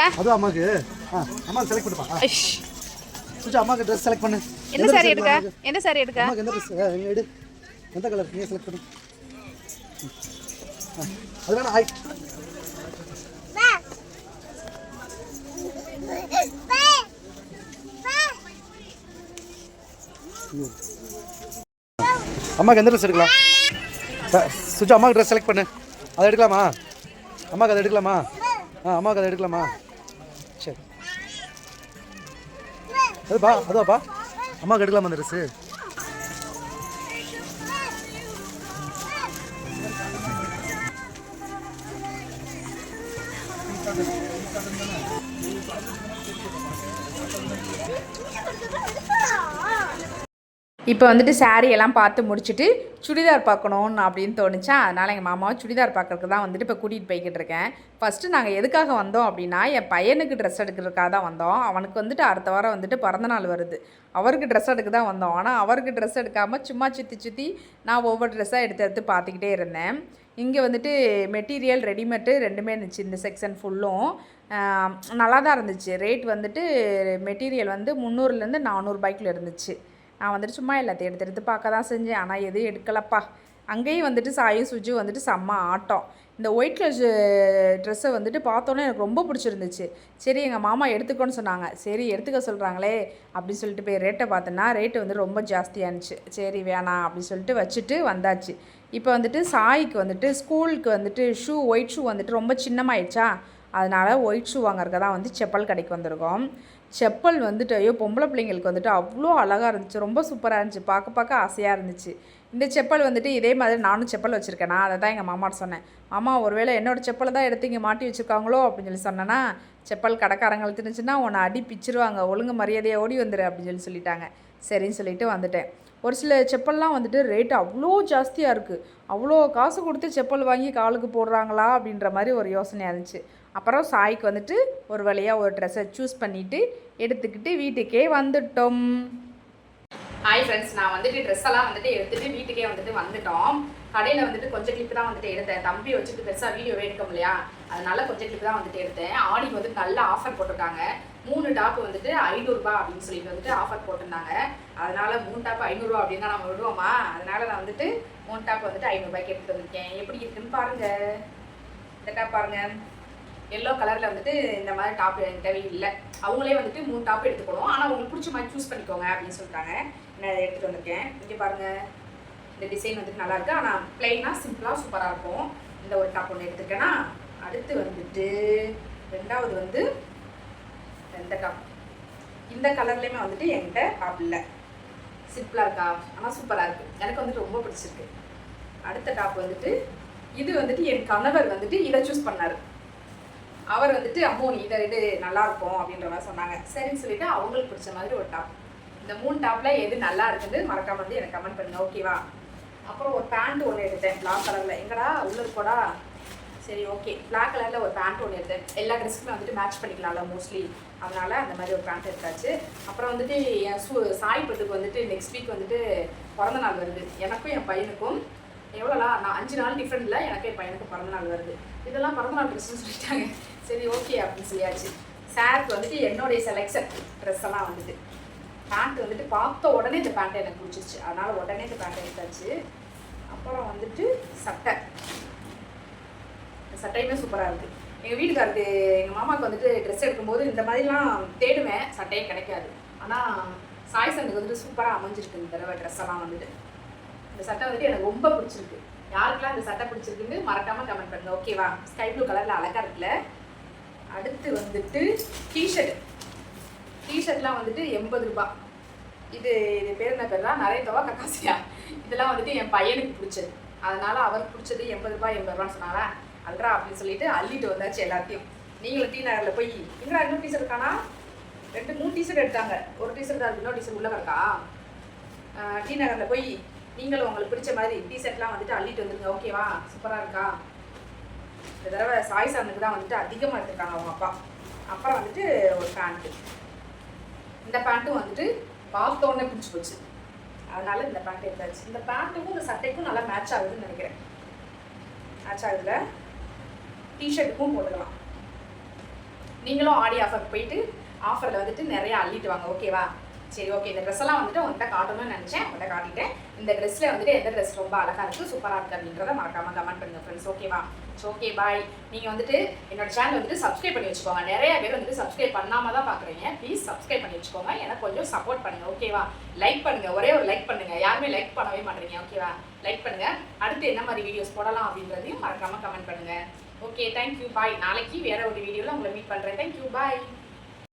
அதுவும் அம்மாக்கு. அம்மா செலக்ட் பண்ணுப்பா. சுஜா அம்மாக்கு ட்ரெஸ் செலக்ட் பண்ணு. dress சாரி எடுக்க? எந்த சாரி எடுக்க? அம்மாக்கு எந்த ட்ரெஸ் எடு. எந்த கலர் நீ செலக்ட் பண்ணு. அது வேணா ஆய் அம்மாக்கு எந்த ட்ரெஸ் எடுக்கலாம்? சுஜா அம்மாக்கு ட்ரெஸ் செலக்ட் பண்ணு. அதை எடுக்கலாமா? அம்மாக்கு அதை எடுக்கலாமா? ஆ அம்மாவுக்கு அதை எடுக்கலாமா? சரி. அதுப்பா அதுவாப்பா அம்மாவுக்கு எடுக்கலாமா அந்த ட்ரெஸ்ஸு இப்போ வந்துட்டு சாரீ எல்லாம் பார்த்து முடிச்சுட்டு சுடிதார் பார்க்கணும் அப்படின்னு தோணுச்சா? அதனால் எங்கள் மாமாவை சுடிதார் பார்க்கறதுக்கு தான் வந்துட்டு இப்போ கூட்டிகிட்டு போய்கிட்டு இருக்கேன். ஃபஸ்ட்டு நாங்கள் எதுக்காக வந்தோம் அப்படின்னா என் பையனுக்கு ட்ரெஸ் எடுக்கிறதுக்காக தான் வந்தோம். அவனுக்கு வந்துட்டு அடுத்த வாரம் வந்துட்டு பிறந்தநாள் வருது. அவருக்கு ட்ரெஸ் எடுக்க தான் வந்தோம். ஆனால் அவருக்கு ட்ரெஸ் எடுக்காமல் சும்மா சுற்றி சுற்றி நான் ஒவ்வொரு ட்ரெஸ்ஸாக எடுத்து எடுத்து பார்த்துக்கிட்டே இருந்தேன். இங்கே வந்துட்டு மெட்டீரியல் ரெடிமேட்டு ரெண்டுமே இருந்துச்சு. இந்த செக்ஷன் ஃபுல்லும் நல்லா தான் இருந்துச்சு. ரேட் வந்துட்டு மெட்டீரியல் வந்து முந்நூறுலேருந்து நானூறுபாய்க்குள்ள இருந்துச்சு. நான் வந்துட்டு சும்மா எல்லாத்தையும் எடுத்து எடுத்து பார்க்க தான் செஞ்சேன். ஆனால் எதுவும் எடுக்கலப்பா. அங்கேயும் வந்துட்டு சாயும் சுஜு வந்துட்டு செம்ம ஆட்டம். இந்த ஒயிட் கலர் ட்ரெஸ்ஸை வந்துட்டு பார்த்தோன்னே எனக்கு ரொம்ப பிடிச்சிருந்துச்சு. சரி எங்கள் மாமா எடுத்துக்கோன்னு சொன்னாங்க. சரி எடுத்துக்க சொல்கிறாங்களே அப்படின்னு சொல்லிட்டு போய் ரேட்டை பார்த்தோன்னா ரேட்டு வந்து ரொம்ப ஜாஸ்தியாக இருந்துச்சு. சரி வேணாம் அப்படின்னு சொல்லிட்டு வச்சுட்டு வந்தாச்சு. இப்போ வந்துட்டு சாய்க்கு வந்துட்டு ஸ்கூலுக்கு வந்துட்டு ஷூ ஒயிட் ஷூ வந்துட்டு ரொம்ப சின்னமாயிடுச்சா? அதனால் ஒயிட் ஷூ வாங்குறக்க தான் வந்து செப்பல் கடைக்கு வந்திருக்கோம். செப்பல் வந்துட்டு ஐயோ பொம்பளை பிள்ளைங்களுக்கு வந்துட்டு அவ்வளோ அழகாக இருந்துச்சு. ரொம்ப சூப்பராக இருந்துச்சு. பார்க்க பார்க்க ஆசையாக இருந்துச்சு. இந்த செப்பல் வந்துட்டு இதே மாதிரி நானும் செப்பல் வச்சுருக்கேனா. அதை தான் எங்கள் மாமாட்ட சொன்னேன். மாமா ஒருவேளை என்னோடய செப்பலை தான் எடுத்து இங்கே மாட்டி வச்சுருக்காங்களோ? அப்படின்னு சொல்லி சொன்னேன்னா செப்பல் கடைக்காரங்களுக்கு தெரிஞ்சுன்னா உன்னை அடி பிச்சிருவாங்க ஒழுங்கு மரியாதையை ஓடி வந்துடு அப்படின்னு சொல்லி சொல்லிட்டாங்க. சரின்னு சொல்லிட்டு வந்துட்டேன். ஒரு சில செப்பல்லாம் வந்துட்டு ரேட்டு அவ்வளோ ஜாஸ்தியாக இருக்குது அவ்வளோ காசு கொடுத்து செப்பல் வாங்கி காலுக்கு போடுறாங்களா அப்படின்ற மாதிரி ஒரு யோசனையாக இருந்துச்சு. அப்புறம் சாய்க்கு வந்துட்டு ஒரு வழியாக ஒரு ட்ரெஸ்ஸை சூஸ் பண்ணிவிட்டு எடுத்துக்கிட்டு வீட்டுக்கே வந்துட்டோம். ஹாய் ஃப்ரெண்ட்ஸ் நான் வந்துட்டு ட்ரெஸ் எல்லாம் வந்துட்டு எடுத்துட்டு வீட்டுக்கே வந்துட்டு வந்துட்டோம். கடையில் வந்துட்டு கொஞ்சம் கிளிப்பு தான் வந்துட்டு எடுத்தேன். தம்பி வச்சுட்டு பெருசாக வீடியோ எடுக்க இல்லையா? அதனால கொஞ்சம் கிளிப்பு தான் வந்துட்டு எடுத்தேன். ஆடிக்கு வந்து நல்ல ஆஃபர் போட்டிருக்காங்க. மூணு டாப் வந்துட்டு ஐநூறுரூபா அப்படின்னு சொல்லிட்டு வந்துட்டு ஆஃபர் போட்டிருந்தாங்க. அதனால மூணு டாப் ஐநூறுரூவா அப்படின்னா நம்ம விடுவோமா? அதனால நான் வந்துட்டு மூணு டாப் வந்துட்டு ஐநூறுரூபாய்க்கு எடுத்து வந்திருக்கேன். எப்படி இருக்குன்னு பாருங்க. இந்த டாப் பாருங்க. எல்லோ கலரில் வந்துட்டு இந்த மாதிரி டாப் எனக்கு தேவையில்லை அவங்களே வந்துட்டு மூணு டாப் எடுத்துக்கணும். ஆனால் உங்களுக்கு பிடிச்ச மாதிரி சூஸ் பண்ணிக்கோங்க அப்படின்னு சொல்லிட்டாங்க நான் எடுத்துகிட்டு வந்திருக்கேன். இங்கே பாருங்கள் இந்த டிசைன் வந்துட்டு நல்லாயிருக்கு ஆனால் பிளெயினாக சிம்பிளாக சூப்பராக இருக்கும். இந்த ஒரு டாப் ஒன்று எடுத்துருக்கேன்னா அடுத்து வந்துட்டு ரெண்டாவது வந்து இந்த டாப் இந்த கலர்லேயுமே வந்துட்டு என்கிட்ட டாப் இல்லை. சிம்பிளாக இருக்கா? ஆனால் சூப்பராக இருக்குது எனக்கு வந்துட்டு ரொம்ப பிடிச்சிருக்கு. அடுத்த டாப் வந்துட்டு இது வந்துட்டு என் கணவர் வந்துட்டு இதை சூஸ் பண்ணார். அவர் வந்துட்டு அம்மோ நீ இதை இது நல்லா இருக்கும் அப்படின்ற மாதிரி சொன்னாங்க. சரின்னு சொல்லிட்டு அவங்களுக்கு பிடிச்ச மாதிரி ஒரு டாப் இந்த மூணு டாப்ல எது நல்லா இருக்குது மறக்காம வந்து எனக்கு கமெண்ட் பண்ணுங்க ஓகேவா அப்புறம் ஒரு பேண்ட் ஒன்று எடுத்தேன் பிளாக் கலர்ல எங்கடா? உள்ள இருக்கோடா? சரி ஓகே பிளாக் கலர்ல ஒரு பேண்ட் ஒன்று எடுத்தேன். எல்லா ட்ரெஸ்க்குமே வந்துட்டு மேட்ச் பண்ணிக்கலாம்ல மோஸ்ட்லி அதனால அந்த மாதிரி ஒரு பேண்ட் எடுத்தாச்சு. அப்புறம் வந்துட்டு என் சு சாய் பட்டுக்கு வந்துட்டு நெக்ஸ்ட் வீக் வந்துட்டு பிறந்த நாள் வருது. எனக்கும் என் பையனுக்கும் எவ்வளோலா நான் அஞ்சு நாள் டிஃப்ரெண்ட்ல எனக்கு என் பையனுக்கு பிறந்த நாள் வருது. இதெல்லாம் பிறந்த நாள் சொல்லிட்டாங்க. சரி ஓகே அப்படின்னு சொல்லியாச்சு. சாருக்கு வந்துட்டு என்னுடைய செலெக்ஷன் ட்ரெஸ் எல்லாம் வந்துட்டு. பேண்ட் வந்துட்டு பார்த்த உடனே இந்த பேண்ட் எனக்கு பிடிச்சிருச்சு. அதனால் உடனே இந்த பேண்ட் எடுத்தாச்சு. அப்புறம் வந்துட்டு சட்டை. இந்த சட்டையுமே சூப்பராக இருக்குது எங்கள் வீட்டுக்காரருக்கு எங்கள் மாமாவுக்கு வந்துட்டு ட்ரெஸ் எடுக்கும்போது இந்த மாதிரிலாம் தேடுவேன். சட்டையே கிடைக்காது. ஆனால் சாய்சனுக்கு வந்துட்டு சூப்பராக அமைஞ்சிருக்கு இந்த தடவை ட்ரெஸ் எல்லாம் வந்துட்டு. இந்த சட்டை வந்துட்டு எனக்கு ரொம்ப பிடிச்சிருக்கு. யாருக்கெல்லாம் இந்த சட்டை பிடிச்சிருக்குன்னு மறக்காம கமெண்ட் பண்ணுங்க. ஓகேவா ஸ்கை ப்ளூ கலர்ல அழகா இருக்குல்ல? அடுத்து வந்துட்டு டிஷர்ட் டிஷர்ட்லாம் வந்துட்டு எண்பது ரூபாய் இது இது பேர் என்ன பேர்லாம் நிறைய தவா கக்காசியா. இதெல்லாம் வந்துட்டு என் பையனுக்கு பிடிச்சது. அதனால அவருக்கு பிடிச்சது எண்பது ரூபாய் எண்பது ரூபான்னு சொன்னாரா அல்றா அப்படின்னு சொல்லிட்டு அள்ளிட்டு வந்தாச்சு எல்லாத்தையும். நீங்களும் டீ நகரில் போய் எங்கடா இன்னும் டீஷர்ட் இருக்கானா ரெண்டு மூணு டீஷர்ட் எடுத்தாங்க. ஒரு டீஷர்ட் இன்னொரு டீஷர்ட் உள்ள இருக்கா? டி நகரில் போய் நீங்களும் உங்களுக்கு பிடிச்ச மாதிரி டிஷர்ட்லாம் வந்துட்டு அள்ளிட்டு வந்துருங்க. ஓகேவா சூப்பராக இருக்கா? இந்த தடவை சாய் சாந்துக்கு தான் வந்துட்டு அதிகமாக எடுத்துருக்காங்க அவங்க அப்பா. அப்புறம் வந்துட்டு ஒரு பேண்ட்டு இந்த பேண்ட்டும் வந்துட்டு பார்த்த பிடிச்சி போச்சு. அதனால இந்த பேண்ட் எடுத்தாச்சு. இந்த பேண்ட்டுக்கும் இந்த சட்டைக்கும் நல்லா மேட்ச் ஆகுதுன்னு நினைக்கிறேன். மேட்ச் ஆகுதுல? டிஷர்ட்டுக்கும் போட்டுக்கலாம். நீங்களும் ஆடி ஆஃபர் போயிட்டு ஆஃபரில் வந்துட்டு நிறையா அள்ளிட்டு வாங்க. ஓகேவா சரி ஓகே இந்த ட்ரெஸ் எல்லாம் வந்துட்டு உங்கள்கிட்ட காட்டணும்னு நினச்சேன். உங்கள்கிட்ட காட்டிட்டேன் இந்த ட்ரெஸ்ஸில் வந்துட்டு எந்த ட்ரெஸ் ரொம்ப அழகாக இருக்குது சூப்பராக இருக்குது அப்படின்றத மறக்காம கமெண்ட் பண்ணுங்க ஃப்ரெண்ட்ஸ் ஓகேவா ஓகே பாய் நீங்கள் வந்துட்டு என்னோட சேனல் வந்துட்டு சப்ஸ்கிரைப் பண்ணி வச்சுக்கோங்க. நிறைய பேர் வந்துட்டு சப்ஸ்கிரைப் பண்ணாமல் தான் பார்க்குறீங்க ப்ளீஸ் சப்ஸ்கிரைப் பண்ணி வச்சுக்கோங்க. எனக்கு கொஞ்சம் சப்போர்ட் பண்ணுங்கள் ஓகேவா லைக் பண்ணுங்கள் ஒரே ஒரு லைக் பண்ணுங்கள் யாருமே லைக் பண்ணவே மாட்டீங்க ஓகேவா லைக் பண்ணுங்கள் அடுத்து என்ன மாதிரி வீடியோஸ் போடலாம் அப்படின்றதையும் மறக்காமல் கமெண்ட் பண்ணுங்கள் ஓகே தேங்க்யூ பாய் நாளைக்கு வேறு ஒரு வீடியோவில் உங்களை மீட் பண்ணுறேன் தேங்க்யூ பாய்